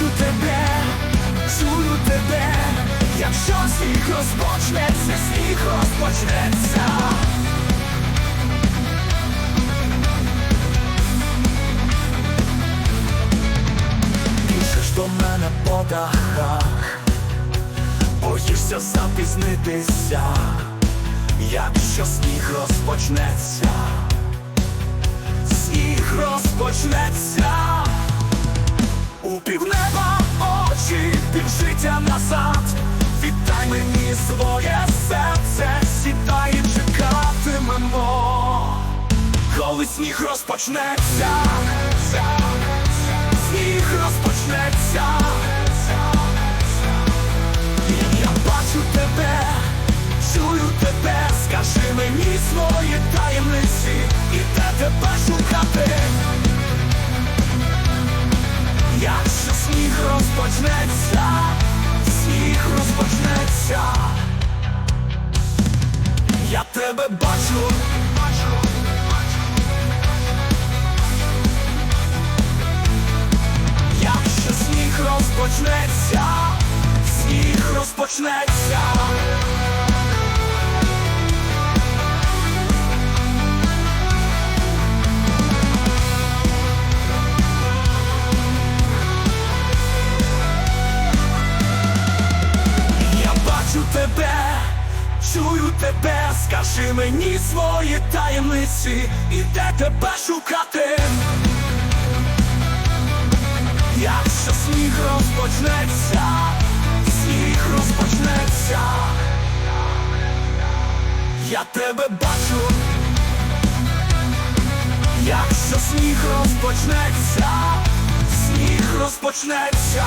Бачу тебе, чую тебе, якщо сніг розпочнеться, сніг розпочнеться. Пішеш до мене по дахах, боїшся запізнитися, якщо сніг розпочнеться, сніг розпочнеться. У півнеба очі, півжиття назад, віддай мені своє серце, сідай і чекатимемо, коли сніг розпочнеться, сніг розпочнеться. Я бачу тебе, чую тебе, скажи мені свої таємниці, і де тебе шукати. Я тебе бачу, бачу, Якщо сніг розпочнеться, сніг розпочнеться. Чую тебе, скажи мені свої таємниці, і де тебе шукати. Якщо сніг розпочнеться, сніг розпочнеться, я тебе бачу. Якщо сніг розпочнеться, сніг розпочнеться.